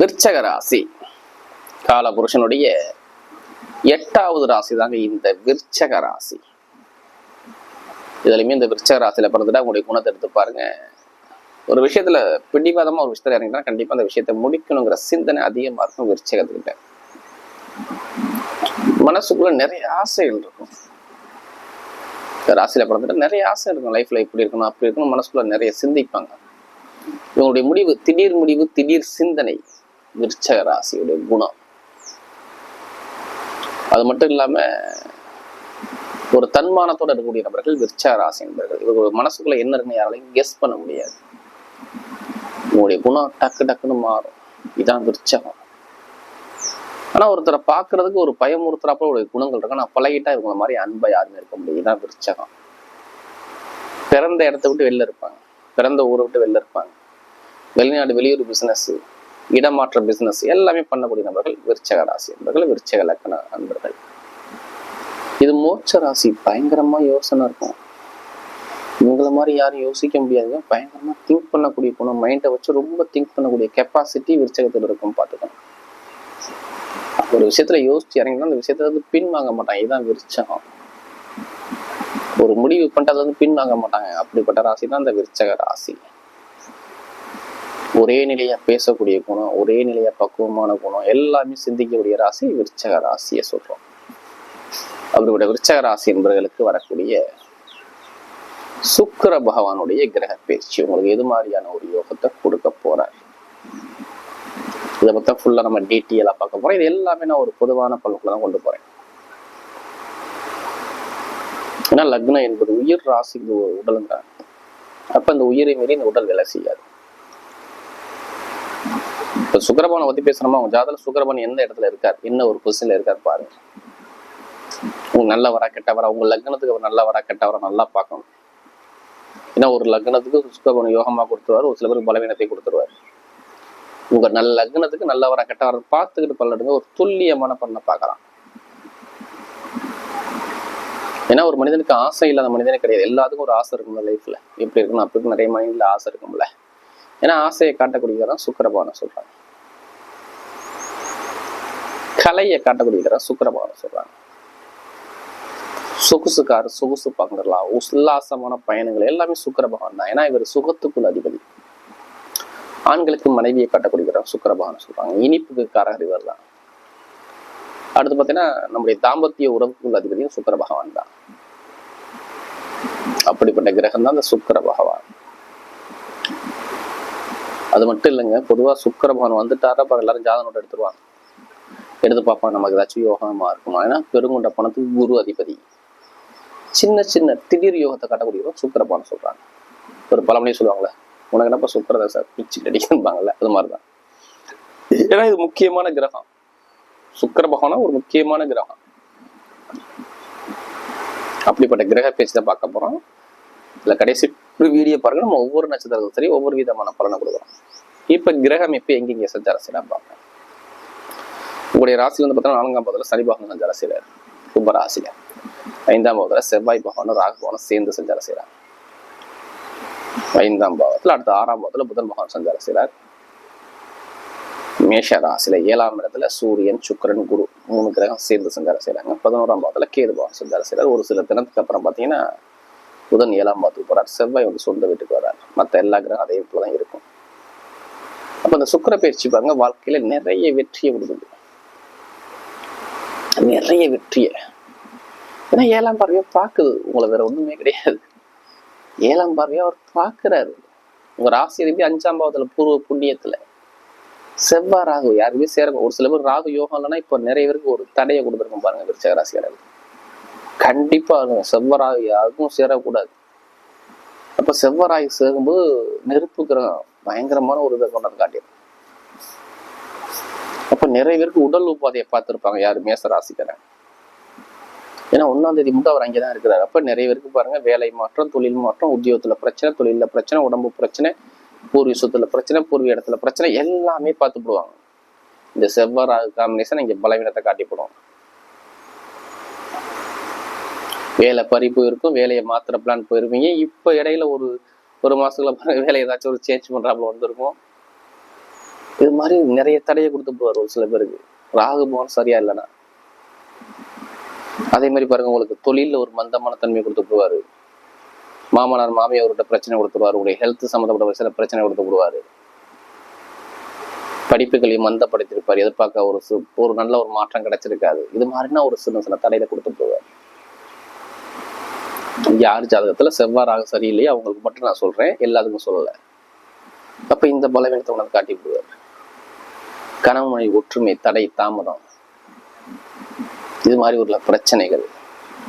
விற்சக ராசி. காலபுருஷனுடைய எட்டாவது ராசி தாங்க இந்த விற்சக ராசி. இதுலயுமே இந்த விற்சக ராசியில பிறந்துட்டா உங்களுடைய குணத்தை எடுத்து பாருங்க. ஒரு விஷயத்துல பிடிவாதமா ஒரு விஷயத்துல இறங்கினா கண்டிப்பா அந்த விஷயத்தை முடிக்கணுங்கிற சிந்தனை அதிகமா இருக்கும் விற்சகத்துக்கிட்ட மனசுக்குள்ள நிறைய ஆசைகள் இருக்கும். ராசியில பிறந்துட்டு நிறைய ஆசை இருக்கும். லைஃப்ல இப்படி இருக்கணும் அப்படி இருக்கணும் மனசுக்குள்ள நிறைய சிந்திப்பாங்க. இவங்களுடைய முடிவு திடீர் முடிவு திடீர் சிந்தனை. விருச்சக ராசியுடைய குணம். அது மட்டும் இல்லாம ஒரு தன்மானத்தோட இருக்கக்கூடிய நபர்கள் விருச்சக ராசி என்பவர்கள் இவங்க மனசுக்குள்ள என்ன இருக்குன்னு யாராலையும் கெஸ் பண்ண முடியாது. உங்களுடைய குணம் டக்கு டக்குன்னு மாறும். இதான் விருச்சகம். ஆனா ஒருத்தரை பாக்குறதுக்கு ஒரு பயமுறுத்துறப்ப ஒரு குணங்கள் இருக்கு. ஆனா பழகிட்டா இவங்கள மாதிரி அன்பை யாருமே இருக்க முடியும் இதான் விருச்சகம். பிறந்த இடத்த விட்டு வெளில இருப்பாங்க. பிறந்த ஊரை விட்டு வெளில இருப்பாங்க. வெளிநாடு வெளியூர் பிசினஸ் இடமாற்ற பிசினஸ் எல்லாமே பண்ணக்கூடிய நபர்கள் விருச்சக ராசி என்பவர்கள் விருச்சக லக்கண நண்பர்கள் இது மோட்ச ராசி பயங்கரமா யோசனை இருக்கும். இவங்கள மாதிரி யாரும் யோசிக்க முடியாதுங்க. பயங்கரமா திங்க் பண்ணக்கூடிய குணம் மைண்டை வச்சு ரொம்ப திங்க் பண்ணக்கூடிய கெப்பாசிட்டி விருச்சகத்தில் இருக்கும் பார்த்துக்கோங்க. ஒரு விஷயத்துல யோசிச்சு இறங்கினா அந்த விஷயத்துல வந்து பின் வாங்க மாட்டாங்க. இதுதான் விருச்சகம். ஒரு முடிவு பண்ணிட்டு அதை வந்து பின் வாங்க மாட்டாங்க. அப்படிப்பட்ட ராசி தான் அந்த விருச்சக ராசி. ஒரே நிலையா பேசக்கூடிய குணம் ஒரே நிலையா பக்குவமான குணம் எல்லாமே சிந்திக்கக்கூடிய ராசி விருச்சக ராசியை சொல்றோம். அவருடைய விருச்சக ராசி என்பவர்களுக்கு வரக்கூடிய சுக்கிர பகவானுடைய கிரக பயிற்சி உங்களுக்கு எது மாதிரியான ஒரு யோகத்தை கொடுக்க போறார்? இதை பத்தி ஃபுல்லா நம்ம டீட்டெயிலா பார்க்க போறோம். இது எல்லாமே நான் ஒரு பொதுவான பலனுக்குள்ள தான் கொண்டு போறேன். ஏன்னா லக்னம் என்பது உயிர் ராசிக்கு உடலுங்கிறாங்க அப்ப இந்த உயிரை மீறி இந்த உடல் வேலை செய்யாது. இப்போ சுக்கரபானை பத்தி பேசுறோமா? உங்க ஜாதல சுக்கரபான் எந்த இடத்துல இருக்கார்? என்ன ஒரு பொசிஷன்ல இருக்கார் பாருங்க. உங்க நல்லவரா கெட்டவரா உங்க லக்னத்துக்கு அவர் நல்லவரா கெட்டவரா நல்லா பார்க்கணும். ஏன்னா ஒரு லக்னத்துக்கு சுக்கரபான யோகமா கொடுத்துருவாரு ஒரு சில பேருக்கு பலவீனத்தை கொடுத்துருவாரு. உங்க நல்ல லக்னத்துக்கு நல்லவரா கெட்டவரை பார்த்துக்கிட்டு பல்லடுங்க ஒரு துல்லியமான பண்ண பார்க்கலாம். ஏன்னா ஒரு மனிதனுக்கு ஆசை இல்லாத மனிதனே கிடையாது. எல்லாத்துக்கும் ஒரு ஆசை இருக்கும்ல லைஃப்ல எப்படி இருக்கணும் அப்படி நிறைய மனிதனில் ஆசை இருக்கும்ல. ஏன்னா ஆசையை காட்டக்கூடியதான் சுக்கரபவனம் சொல்றாங்க. கலையை காட்டக்கூடியதான் சுக்கரபவனம் சொல்றாங்க. சொகுசுக்கார் சொகுசு பங்கலாம் உல்லாசமான பயணங்கள் எல்லாமே சுக்கரபகவான் தான். ஏன்னா இவர் சுகத்துக்குள் அதிபதி. ஆண்களுக்கு மனைவியை காட்டக்கூடிய சுக்கரபகவான் சொல்றாங்க. இனிப்புக்கு காரகர் இவர் தான். அடுத்து பார்த்தீங்கன்னா நம்முடைய தாம்பத்திய உறவுக்குள் அதிபதியும் சுக்கிர பகவான் தான். அப்படிப்பட்ட கிரகம் தான் இந்த சுக்கர பகவான் அது மட்டும் இல்லைங்க பொதுவா சுக்கிர பகவான் வந்துட்டாரா எல்லாரும் ஜாதகம் எடுத்துருவாங்க. எடுத்து பார்ப்பாங்க நமக்கு ஏதாச்சும் யோகமாக இருக்குமா? ஏன்னா பெருங்குண்ட பணத்துக்கு குரு அதிபதி. சின்ன சின்ன திடீர் யோகத்தை காட்டக்கூடியவங்க சுக்கரபானம் சொல்றாங்க. ஒரு பழமொழி சொல்லுவாங்கல்ல உனக்கு என்னப்பா சுக்கரதா சார்? பிச்சு அடிக்கணும்பாங்கல்ல அது மாதிரிதான். ஏன்னா இது முக்கியமான கிரகம். சுக்கர பகவானா ஒரு முக்கியமான கிரகம். அப்படிப்பட்ட கிரக பேச்சு தான் பார்க்க போறோம். இல்ல கடைசி வீடியோ பாருங்க. நம்ம ஒவ்வொரு நட்சத்திரத்துக்கும் சரி ஒவ்வொரு விதமான பலனை கொடுக்குறோம். இப்ப கிரகம் இப்போ எங்கெங்கே சஞ்சாரம் செய்யலாம் பார்ப்போம் உங்களுடைய ராசி வந்து பார்த்தீங்கன்னா நான்காம் பாதத்துல சனி பகவான் சஞ்சாரம் செய்கிறார் கும்ப ராசியில். ஐந்தாம் பாவத்துல செவ்வாய் பகவானும் ராகு பகவானும் சேர்ந்து சஞ்சாரம் செய்கிறார் ஐந்தாம் பாவத்தில் அடுத்த ஆறாம் பாவத்தில் புதன் பகவான் சஞ்சாரம் செய்கிறார் மேஷ ராசியில ஏழாம் இடத்துல சூரியன் சுக்கிரன் குரு மூணு கிரகம் சேர்ந்து சஞ்சாரம் செய்யறாங்க பதினோராம் பாவத்தில் கேது பகவான் சஞ்சாரம் செய்கிறார் ஒரு சில தினத்துக்கு அப்புறம் பாத்தீங்கன்னா புதன் ஏழாம் பாவத்துக்கு போறார். செவ்வாய் வந்து சொந்த வீட்டுக்கு வர்றார். மத்த எல்லா கிரகம் அதே போலதான் இருக்கும். அப்போ அந்த சுக்கிர பயிற்சி பாருங்க வாழ்க்கையில நிறைய வெற்றியை கொடுக்குது. நிறைய வெற்றியை ஏன்னா ஏழாம் பார்வையா பார்க்குது. உங்களை வேற ஒண்ணுமே கிடையாது. ஏழாம் பார்வையா அவர் பாக்குறாரு உங்க ராசி அதிபதி அஞ்சாம் பாவத்துல பூர்வ புண்ணியத்துல. செவ்வா ராகு யாருமே சேர ஒரு சில பேர் ராகு யோகம் இல்லைன்னா இப்போ நிறைய பேருக்கு ஒரு தடையை கொடுத்துருக்கோம் பாருங்க விருச்சக ராசிக்காரர்கள் கண்டிப்பா இருக்கும் செவ்வாய் ராகு யாருக்கும் சேரக்கூடாது. அப்ப செவ்வாய் சேரும்போது நெருப்பு கிரகம் பயங்கரமான ஒரு இதை கொண்டாந்து காட்டிடும் அப்ப நிறைய பேருக்கு உடல் உபாதையை பார்த்துருப்பாங்க. யாரு? மேச ராசிக்காரன் ஏன்னா ஒன்னாம் தேதி மட்டும் அவர் அங்கேதான் இருக்கிறார். அப்ப நிறைய பேருக்கு பாருங்க வேலை மாற்றம் தொழில் மாற்றம் உத்தியோகத்துல பிரச்சனை தொழில பிரச்சனை உடம்பு பிரச்சனை பூர்வீக சொத்துல பிரச்சனை பூர்வீக இடத்துல பிரச்சனை எல்லாமே பார்த்து போடுவாங்க. இந்த செவ்வாய் காம்பினேஷன் இங்க பலவீனத்தை காட்டி போடுவாங்க வேலை பறிப்பு இருக்கும் வேலையை மாத்திர பிளான் போயிருப்பீங்க. இப்ப இடையில ஒரு ஒரு மாசத்துல பாருங்க வேலை ஏதாச்சும் ஒரு சேஞ்ச் பண்றாப்புல வந்திருக்கும். இது மாதிரி நிறைய தடையை கொடுத்து போவார் ஒரு சில பேருக்கு. ராகு பவன் சரியா இல்லைன்னா. அதே மாதிரி பாருங்க உங்களுக்கு தொழில ஒரு மந்தமான தன்மை கொடுத்து போவார். மாமனார் மாமியார்கிட்ட பிரச்சனை கொடுத்துருவாரு உங்களுடைய ஹெல்த் சம்மந்தப்பட்ட சில பிரச்சனை கொடுத்து விடுவார் படிப்புகளையும் மந்தப்படுத்திருப்பார் எதிர்பார்க்க ஒரு சு- ஒரு நல்ல ஒரு மாற்றம் கிடைச்சிருக்காது. இது மாதிரினா ஒரு சின்ன சின்ன தடையில கொடுத்து போவார். யார் ஜாதகத்துல செவ்வாறாக ராகு சரியில்லையோ அவங்களுக்கு மட்டும் நான் சொல்றேன். எல்லாத்துக்கும் சொல்லலை. அப்ப இந்த பலவீனத்தை உனக்கு காட்டி விடுவார் கணவன் மனைவி ஒற்றுமை தடை தாமதம். இது மாதிரி உள்ள பிரச்சனைகள்.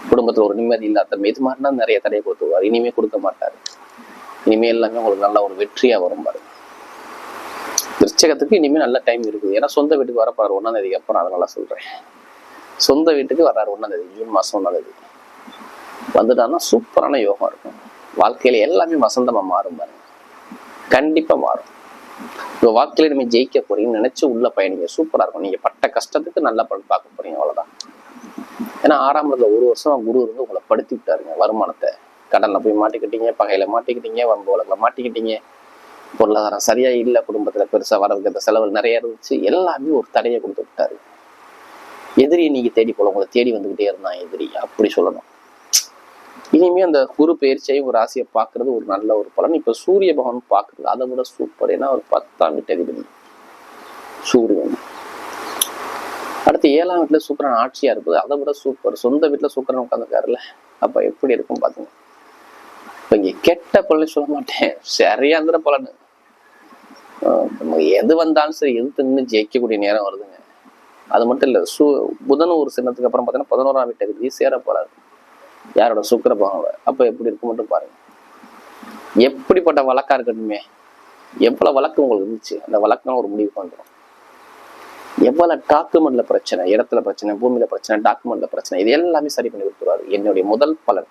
குடும்பத்துல ஒரு நிம்மதி இல்லாத இது மாதிரினா நிறைய தடையை கொடுத்துருவார் இனிமே கொடுக்க மாட்டாரு. இனிமே எல்லாமே உங்களுக்கு நல்ல ஒரு வெற்றியா வரும் திருச்சகத்துக்கு விருச்சகத்துக்கு இனிமே நல்ல டைம் இருக்குது. ஏன்னா சொந்த வீட்டுக்கு வரப்போறாரு ஒன்றாம் தேதிக்கு அப்புறம் அதனால சொல்றேன். சொந்த வீட்டுக்கு வர்றாரு ஒன்றாம் தேதி ஜூன் மாதம் ஒன்றாம் தேதி. வந்துட்டான்னா சூப்பரான யோகம் இருக்கும். வாழ்க்கையில எல்லாமே வசந்தமா மாறும் பாருங்க. கண்டிப்பா மாறும். உங்க வாழ்க்கையில நம்ம ஜெயிக்க போறீங்கன்னு நினைச்சு உள்ள பயணிங்க சூப்பரா இருக்கும். நீங்க பட்ட கஷ்டத்துக்கு நல்ல பலன் பார்க்க போறீங்க அவ்வளவுதான். ஏன்னா ஆறாம் இடத்துல ஒரு வருஷம் குரு இருந்து உங்களை படுத்தி விட்டாருங்க வருமானத்தை. கடன்ல போய் மாட்டிக்கிட்டீங்க பகையில மாட்டிக்கிட்டீங்க வம்பு உலகில் மாட்டிக்கிட்டீங்க. பொருளாதாரம் சரியா இல்லை குடும்பத்துல பெருசா வரதுக்கு அந்த செலவு நிறைய இருந்துச்சு எல்லாமே ஒரு தடையை கொடுத்து விட்டாரு. எதிரியை நீங்க தேடி போல உங்களை தேடி வந்துகிட்டே இருந்தான் எதிரி அப்படி சொல்லணும். இனிமே அந்த குரு பயிற்சியை ஒரு ராசியை பார்க்கறது ஒரு நல்ல ஒரு பலன். இப்ப சூரிய பகவான் பார்க்கறது அதை விட சூப்பர் ஏன்னா ஒரு பத்தாம் வீட்டு அதிபதி. சூரியன். அடுத்து ஏழாம் வீட்டுல சூக்கரன் ஆட்சியா இருக்குது அதை விட சூப்பர் சொந்த வீட்டுல சூக்கரன் உட்காந்துருக்காருல்ல அப்ப எப்படி இருக்கும் பாத்துங்க? இப்ப இங்க கெட்ட பலன் சொல்ல மாட்டேன். சரியாந்திர பலன். நம்ம எது வந்தாலும் சரி எது தின்னு ஜெயிக்கக்கூடிய நேரம் வருதுங்க. அது மட்டும் இல்ல சு புதன் ஒரு சின்னத்துக்கு அப்புறம் பார்த்தீங்கன்னா பதினோராம் வீட்டு அதிபதி சேர போறாரு யாரோட சுக்கர பகவான்? அப்ப எப்படி இருக்கும் மட்டும் பாருங்க. எப்படிப்பட்ட வழக்கா இருக்கட்டுமே எவ்வளவு வழக்கு உங்களுக்கு இருந்துச்சு அந்த வழக்கெல்லாம் ஒரு முடிவுக்கு வந்துடும் எவ்வளவு டாக்குமெண்ட்ல பிரச்சனை இடத்துல பிரச்சனை பூமியில பிரச்சனை டாக்குமெண்ட்ல பிரச்சனை இது எல்லாமே சரி பண்ணி கொடுத்துருவாரு. என்னுடைய முதல் பலன்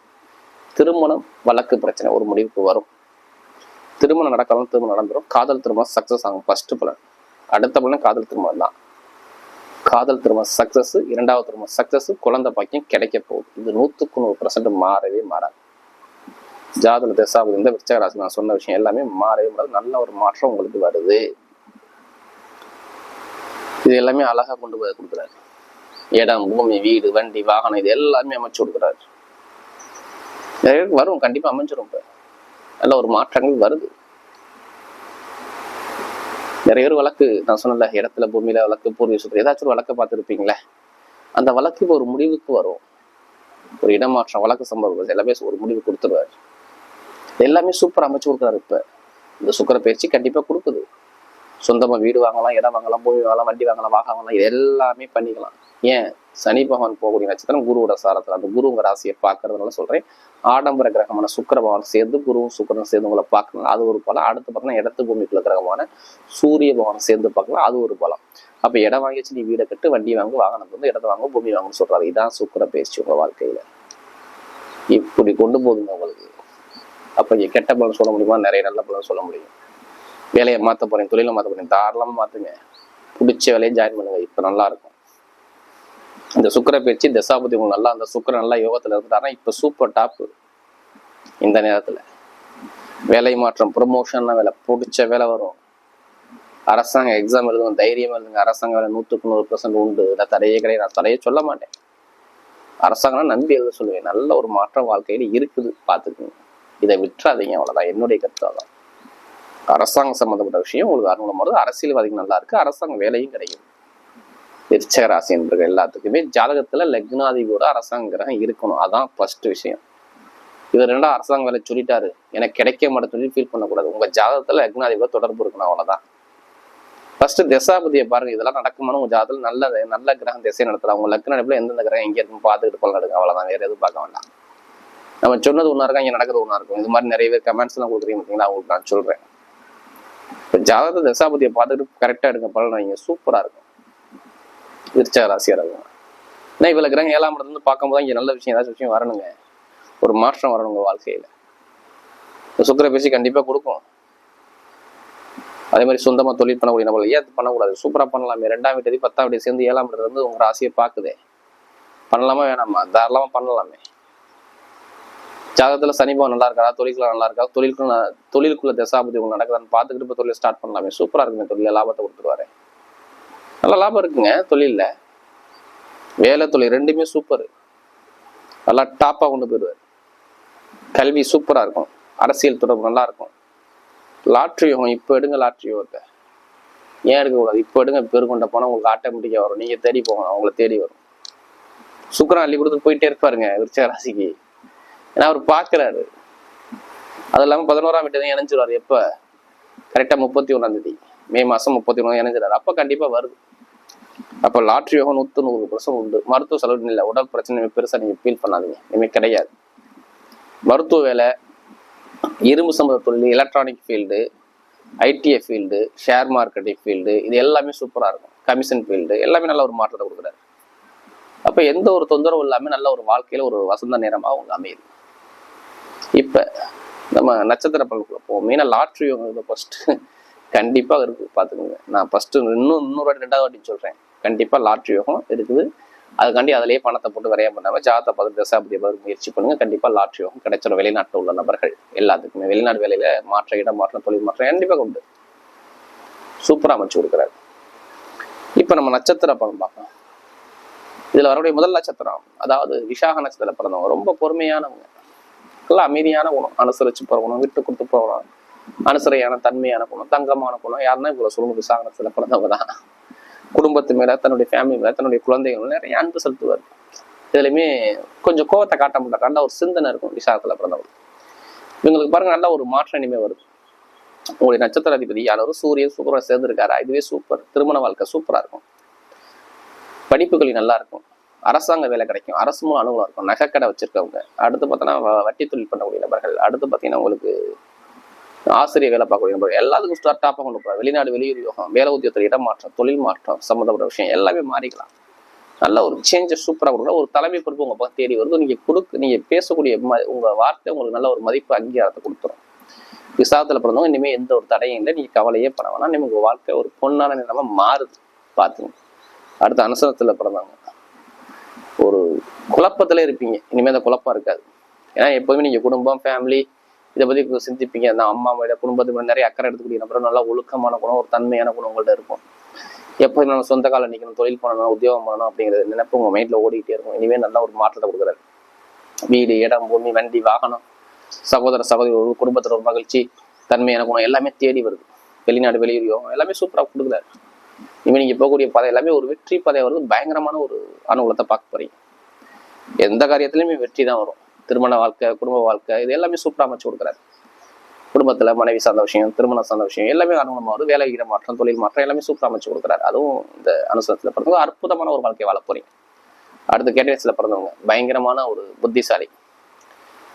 திருமணம் வழக்கு பிரச்சனை ஒரு முடிவுக்கு வரும். திருமணம் நடக்கலாம் திருமணம் நடந்துடும் காதல் திருமணம் சக்சஸ் ஆகும். ஃபர்ஸ்ட் பலன். அடுத்த பலன் காதல் திருமணம் தான் காதல் திருமணம் சக்சஸ் இரண்டாவது திருமணம் சக்சஸ் குழந்தை பாக்கியம் கிடைக்க போகுது. இது நூத்துக்கு நூறு பர்சன்ட் மாறவே மாறாது. ஜாதக தசாபதி இந்த விருச்சகராசி நான் சொன்ன விஷயம் எல்லாமே மாறவே மாறாது. நல்ல ஒரு மாற்றம் உங்களுக்கு வருது. இது எல்லாமே அழகா கொண்டு போய் கொடுக்குறாரு. இடம் பூமி வீடு வண்டி வாகனம் இது எல்லாமே அமைச்சு கொடுக்குறாரு. வரும் கண்டிப்பா அமைஞ்சிரும் இப்போ நல்ல ஒரு மாற்றங்கள் வருது. நிறைய பேர் வழக்கு நான் சொன்னல இடத்துல பூமியில வழக்கு பூர்வீக சொத்து ஏதாச்சும் ஒரு வழக்கை பார்த்துருப்பீங்களே? அந்த வழக்கு இப்போ ஒரு முடிவுக்கு வரும். ஒரு இடமாற்றம் வழக்கு சம்பவம் எல்லாமே ஒரு முடிவு கொடுத்துருவாரு. எல்லாமே சூப்பர் அமைச்சு கொடுக்குறாரு இப்போ. இந்த சுக்கர பயிற்சி கண்டிப்பா கொடுக்குது. சொந்தமா வீடு வாங்கலாம் இடம் வாங்கலாம் பூமி வாங்கலாம் வண்டி வாங்கலாம் வாகனம் வாங்கலாம் இது எல்லாமே பண்ணிக்கலாம். ஏன்? சனி பகவான் போகக்கூடிய நட்சத்திரம் குருவோட சாரத்தில். அந்த குருங்க ராசியை பார்க்கறதுனால சொல்றேன். ஆடம்பர கிரகமான சுக்கர பகவான் சேர்ந்து குருவும் சுக்கரன் சேர்ந்து உங்களை பார்க்கலாம் அது ஒரு பலம். அடுத்து பார்த்தீங்கன்னா இடத்து பூமிக்குள்ள கிரகமான சூரிய பகவான் சேர்ந்து பார்க்கலாம். அது ஒரு பலம். அப்ப இடம் வாங்கிச்சு நீ வீடை கட்டு வண்டி வாங்கு வாகனம் வந்து இடத்த வாங்க பூமி வாங்கன்னு சொல்றாரு. இதான் சுக்கர பேச்சு உங்க வாழ்க்கையில. இப்படி கொண்டு போதுங்க உங்களுக்கு. அப்ப இங்க கெட்ட பலன் சொல்ல முடியுமா? நிறைய நல்ல பலன் சொல்ல முடியும். வேலையை மாத்த போறேன் தொழிலை மாத்த போறேன் தாராளமா மாத்துங்க. பிடிச்ச வேலையை ஜாயின் பண்ணுங்க. இப்ப நல்லா இருக்கும். இந்த சுக்கர பயிற்சி தசாபதி உங்களுக்கு நல்லா அந்த சுக்கரன் நல்லா யோகத்துல இருந்தாருன்னா இப்ப சூப்பர் டாப் இந்த நேரத்துல. வேலை மாற்றம் ப்ரொமோஷன் வேலை பிடிச்ச வேலை வரும். அரசாங்க எக்ஸாம் எழுதும் தைரியம் எழுதுங்க. அரசாங்க வேலை நூற்றுக்கு நூறு பர்சன்ட் உண்டு. நான் தடையே கிடையாது. நான் தடையே சொல்ல மாட்டேன். அரசாங்கம்னா நம்பி எழுத சொல்லுவேன். நல்ல ஒரு மாற்றம் வாழ்க்கையில இருக்குது. பார்த்துக்குங்க. இதை விட்டுறாதீங்க. அவ்வளவுதான். என்னுடைய கருத்து தான் அரசாங்கம் சம்மந்தப்பட்ட விஷயம் உங்களுக்கு அனுகூலம் அரசியல்வாதிகள் நல்லா இருக்கு. அரசாங்க வேலையும் கிடைக்கும். விருச்சக என்பர்கள் எல்லாத்துக்குமே ஜாதகத்துல லக்னாதிபோட அரசாங்க கிரகம் இருக்கணும். அதான் ஃபர்ஸ்ட் விஷயம். இது ரெண்டா அரசாங்க வேலை சொல்லிட்டாரு. எனக்கு கிடைக்க மாட்டேன்னு சொல்லி ஃபீல் பண்ணக்கூடாது. உங்க ஜாதகத்துல லக்னாதிபோட தொடர்பு இருக்கணும் அவ்வளவுதான். ஃபர்ஸ்ட் திசாபதியை பாருங்க. இதெல்லாம் நடக்குமானு உங்க ஜாதகத்துல நல்ல நல்ல கிரகம் திசை நடத்துறாங்க உங்க லக்னாதிபதியில எந்தெந்த கிரகம் எங்க இருக்கும் பார்த்துக்கிட்டு பலன் எடுங்க. அவ்வளவுதான். வேற எதுவும் பார்க்க வேண்டாம். நம்ம சொன்னது ஒன்றா இருக்கும் இங்க நடக்கிறது ஒன்றா இருக்கும். இது மாதிரி நிறைய பேர் கமெண்ட்ஸ் எல்லாம் கொடுக்குறீங்க பார்த்தீங்களா அவங்களுக்கு நான் சொல்றேன். இப்போ ஜாதகத்தை தசாபதியை பார்த்துட்டு கரெக்டா எடுக்க பலன் வைங்க சூப்பரா இருக்கும். விருச்சக ராசியாக இருக்கும் ஏன்னா இவ்வளோ கிரகம் ஏழாம் இடத்துல இருந்து பார்க்கும்போது இங்கே நல்ல விஷயம் ஏதாச்சும் விஷயம் வரணுங்க. ஒரு மாற்றம் வரணும் உங்கள் வாழ்க்கையில். சுக்கர பேசி கண்டிப்பாக கொடுக்கும். அதே மாதிரி சொந்தமாக தொழில் பண்ணக்கூடிய நபர்கள் ஏன் பண்ணக்கூடாது? சூப்பராக பண்ணலாமே. ரெண்டாம் வீட்டு பத்தாம் வீட்டு சேர்ந்து ஏழாம் இடத்துல இருந்து உங்கள் ராசியை பார்க்குதே. பண்ணலாமா வேணாமா? தாராளமாக பண்ணலாமே. ஜாதகத்தில் சனி நல்லா இருக்கா தொழிலுக்குள்ள நல்லா இருக்கா தொழிலுக்குள்ள தொழிலுக்குள்ள தசாபதி உங்களுக்கு நடக்குதான்னு பார்த்துக்கிட்டு இப்போ தொழில் ஸ்டார்ட் பண்ணலாமே. சூப்பராக இருக்குமே தொழில் லாபத்தை கொடுத்துருவாரு. நல்ல லாபம் இருக்குங்க தொழிலில். வேலை தொழில் ரெண்டுமே சூப்பர் நல்லா டாப்பாக கொண்டு போயிடுவார். கல்வி சூப்பராக இருக்கும். அரசியல் தொடர்பு நல்லா இருக்கும். லாட்ரி யோகம் இப்போ எடுங்க லாட்ரி யோகத்தை. ஏன் எடுக்கக்கூடாது? இப்போ எடுங்க பெருகொண்ட பணம் உங்களுக்கு ஆட்டோமேட்டிக்காக வரும். நீங்கள் தேடி போகணும் அவங்கள தேடி வரும். சுக்கரன் அள்ளி கொடுத்து போயிட்டே இருப்பாருங்க விருச்சக ராசிக்கு. ஏன்னா அவர் பார்க்குறாரு. அது இல்லாமல் பதினோராம் வீட்டு தான் இணைஞ்சிருவார் எப்போ? கரெக்டாக முப்பத்தி ஒன்றாம் தேதி. மே மாதம் முப்பத்தி மூணு இணைஞ்சிடாரு அப்போ கண்டிப்பாக வருது. அப்போ லாட்ரி யோகம் நூற்று நூறு பர்சன்ட் உண்டு. மருத்துவ செலவு இல்லை. உடல் பிரச்சனை பெருசாக நீங்கள் ஃபீல் பண்ணாதீங்க. இனிமேல் கிடையாது. மருத்துவ வேலை இரும்பு சம்பந்த தொழில் electronic field ITI field share marketing field இது எல்லாமே சூப்பராக இருக்கும். கமிஷன் ஃபீல்டு எல்லாமே நல்ல ஒரு மாற்றத்தை கொடுக்குறாரு. அப்போ எந்த ஒரு தொந்தரவும் இல்லாமல் நல்ல ஒரு வாழ்க்கையில் ஒரு வசந்த நேரமாக அவங்க அமையுது. இப்போ நம்ம நட்சத்திர பலனுக்குள்ள போவோம். மெயினாக லாட்ரி ஃபஸ்ட்டு கண்டிப்பாக இருக்குது பார்த்துக்கோங்க நான் ஃபஸ்ட்டு இன்னும் இன்னொரு வாட்டி ரெண்டாவது வாட்டி சொல்கிறேன் கண்டிப்பாக லாட்ரி யோகம் இருக்குது. அதுக்காண்டி அதிலேயே பணத்தை போட்டு வரையா பண்ணாமல் ஜாதகத்தை பார்த்து தசாபதி பார்த்து முயற்சி பண்ணுங்க. கண்டிப்பாக லாட்ரி யோகம் கிடைச்சிடும் வெளிநாட்டில் உள்ள நபர்கள் எல்லாத்துக்குமே. வெளிநாடு வேலையில் மாற்ற இடம் மாற்றம் தொழில் மாற்றம் கண்டிப்பாக உண்டு. சூப்பராக அமைச்சு கொடுக்குறாரு. இப்போ நம்ம நட்சத்திர பலன் பார்ப்போம் இதுல வரக்கூடிய முதல் நட்சத்திரம் அதாவது விசாக நட்சத்திரம் பிறந்தவங்க. ரொம்ப பொறுமையானவங்க. நல்லா அமைதியான குணம். போகிற உணவு விட்டு கொடுத்து போகிறோம் அனுசரையான தன்மையான குணம் தங்கமான குணம் யாருன்னா இவ்வளவு சொல்லணும் விசாக பிறந்தவங்க தான். குடும்பத்து மேல தன்னுடைய ஃபேமிலி மேல தன்னுடைய குழந்தைகள் மேல நிறைய அன்பு செலுத்துவார். இதுலயுமே கொஞ்சம் கோவத்தை காட்ட மாட்டார் நல்ல ஒரு சிந்தனை இருக்கும் விசாகத்துல பிறந்தவங்க இவங்களுக்கு பாருங்க நல்ல ஒரு மாற்றம் இனிமே வருது உங்களுடைய நட்சத்திர அதிபதி யாரும் சூரியன் சூப்பராக சேர்ந்துருக்காரா? இதுவே சூப்பர் திருமண வாழ்க்கை சூப்பரா இருக்கும். படிப்புகளில் நல்லா இருக்கும். அரசாங்க வேலை கிடைக்கும். அரசு மூலம் அனுகூலம் இருக்கும். நகைக்கடை வச்சிருக்கவங்க. அடுத்து பார்த்தோன்னா வட்டி தொழில் பண்ணக்கூடிய நபர்கள். அடுத்து பார்த்தீங்கன்னா உங்களுக்கு ஆசிரியர் வேலை பார்க்கக்கூடிய நபர்கள் எல்லாத்துக்கும் ஸ்டார்டாப்பாக கொண்டு போகிறார் வெளிநாடு வெளியூர் யோகம் வேலை உத்தியோகத்தில் இடம் மாற்றம் தொழில் மாற்றம் சம்மந்தப்பட்ட விஷயம் எல்லாமே மாறிக்கலாம். நல்ல ஒரு சேஞ்சஸ் சூப்பராக கொடுக்கலாம் ஒரு தலைமை பொறுப்பு உங்கள் பக்கம் தேடி வருது. நீங்கள் கொடுக்க நீங்கள் பேசக்கூடிய ம உங்கள் வார்த்தை உங்களுக்கு நல்ல ஒரு மதிப்பு அங்கீகாரத்தை கொடுத்துரும். விசாரத்தில் பிறந்தவங்க இனிமேல் எந்த ஒரு தடையும் இல்லை. நீங்கள் கவலையே பண்ண வேணாம். நீங்கள் உங்கள் வாழ்க்கை ஒரு பொன்னான நிலைமை மாறுது. பார்த்துங்க. அடுத்த அனுசரத்தில் பிறந்தவங்க. ஒரு குழப்பத்தில் இருப்பீங்க. இனிமேல் அந்த குழப்பம் இருக்காது. ஏன்னா எப்போதுமே நீங்கள் குடும்பம் ஃபேமிலி இதை பத்தி சிந்திப்பீங்க. அந்த அம்மா மேல குடும்பத்து மேல நிறைய அக்கறை எடுத்துக்கூடிய நபரும் நல்லா ஒழுக்கமான குணம் ஒரு தன்மையான குணம் உங்கள்ட்ட இருக்கும். எப்போ நம்ம சொந்த காலம் நிற்கணும் தொழில் பண்ணணும் உத்தியோகம் பண்ணணும் அப்படிங்கிறது நினைப்பு உங்க மைண்ட்ல ஓடிக்கிட்டே இருக்கும். இனிமே நல்லா ஒரு மாற்றத்தை கொடுக்குறாரு. வீடு இடம் பூமி வண்டி வாகனம் சகோதர சகோதரி ஒரு குடும்பத்தில் ஒரு மகிழ்ச்சி தன்மையான குணம் எல்லாமே தேடி வருது. வெளிநாடு வெளியூர் எல்லாமே சூப்பராக கொடுக்குறாரு. இவன் நீங்கள் போகக்கூடிய பாதை எல்லாமே ஒரு வெற்றி பாதை வருது. பயங்கரமான ஒரு அனுகூலத்தை பார்க்க போறீங்க. எந்த காரியத்திலையுமே வெற்றி தான் வரும். திருமண வாழ்க்கை குடும்ப வாழ்க்கை இது எல்லாமே சூப்பராக அமைச்சு கொடுக்குறாரு. குடும்பத்தில் மனைவி சார்ந்த விஷயம் திருமணம் சார்ந்த விஷயம் எல்லாமே அனுகூலமாக வரும் வேலை இட மாற்றம் தொழில் மாற்றம் எல்லாமே சூப்பராக அமைச்சு கொடுக்குறாரு. அதுவும் இந்த அனுசரத்தில் பிறந்தவங்க அற்புதமான ஒரு வாழ்க்கை வாழ போறீங்க. அடுத்து கேட்டகரிஸ்ல பிறந்தவங்க பயங்கரமான ஒரு புத்திசாலி.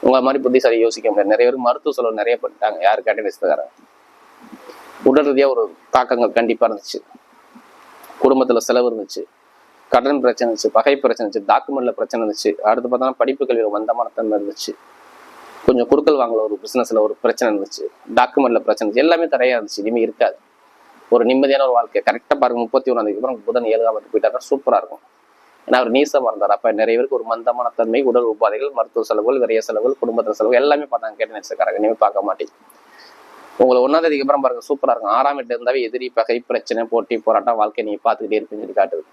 உங்களை மாதிரி புத்திசாலி யோசிக்க முடியாது. நிறைய பேர் மருத்துவ செலவு நிறைய பண்ணிட்டாங்க. யார் கேட்டகரிஸ்ல உடல் ரீதியாக ஒரு தாக்கங்கள் கண்டிப்பாக இருந்துச்சு. குடும்பத்தில் செலவு இருந்துச்சு. கடன் பிரச்சனை இருந்துச்சு பகை பிரச்சனை இருந்துச்சு டாக்குமெண்ட்ல பிரச்சனை இருந்துச்சு. அடுத்து பார்த்தோன்னா படிப்பு கல்வியில் வந்தமான தன்மை இருந்துச்சு. கொஞ்சம் குறுக்கல் வாங்கல ஒரு பிசினஸ்ல ஒரு பிரச்சனை இருந்துச்சு. டாக்குமெண்ட்ல பிரச்சனை இருந்துச்சு. எல்லாமே தடையா இருந்துச்சு. இனிமே இருக்காது. ஒரு நிம்மதியான ஒரு வாழ்க்கை. கரெக்டாக பாருங்க முப்பத்தி ஒன்றாம் தேதி. அப்புறம் புதன் ஏழாம் தேதி போயிட்டாருன்னா சூப்பராக இருக்கும். ஏன்னா அவர் நீசமாக இருந்தார். அப்போ நிறைய பேருக்கு ஒரு மந்தமான தன்மை உடல் உபாதைகள் மருத்துவ செலவுகள் விரைய செலவுகள் குடும்பத்தின் செலவு எல்லாமே பார்த்தாங்க. கேட்டு நினைச்சுக்காரங்க இனிமேல் பார்க்க மாட்டேன். உங்களை ஒன்னாம் தேதிக்கு அப்புறம் பாருங்க சூப்பரா இருக்கும். ஆறாம் வீட்டுல இருந்தாவே எதிரி பகை பிரச்சனை போட்டி போராட்டம் வாழ்க்கை நீங்க பார்த்துக்கிட்டே இருப்பீங்கன்னு சொல்லி காட்டுது.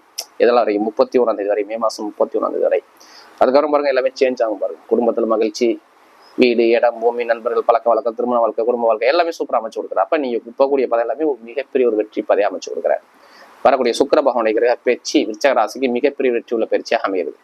இதெல்லாம் வரைக்கும் முப்பத்தி ஒன்றாம் தேதி வரை மே மாசம் முப்பத்தி ஒன்றாம் தேதி வரை. அதுக்கப்புறம் பாருங்க எல்லாமே சேஞ்ச் ஆகும் பாருங்க. குடும்பத்தில் மகிழ்ச்சி வீடு இடம் பூமி நண்பர்கள் பழக்க வழக்கம் திருமண வாழ்க்கை குடும்ப வாழ்க்கை எல்லாமே சூப்பரா அமைச்சு கொடுக்குறேன் அப்ப நீங்கள் போகக்கூடிய பதம் எல்லாமே ஒரு மிகப்பெரிய ஒரு வெற்றி பதவி அமைச்சு கொடுக்குறேன் வரக்கூடிய சுக்கர பகவானுடைய கிரக பேச்சு விருச்சக ராசிக்கு மிகப்பெரிய வெற்றி உள்ள பயிற்சியாக அமைகிறது.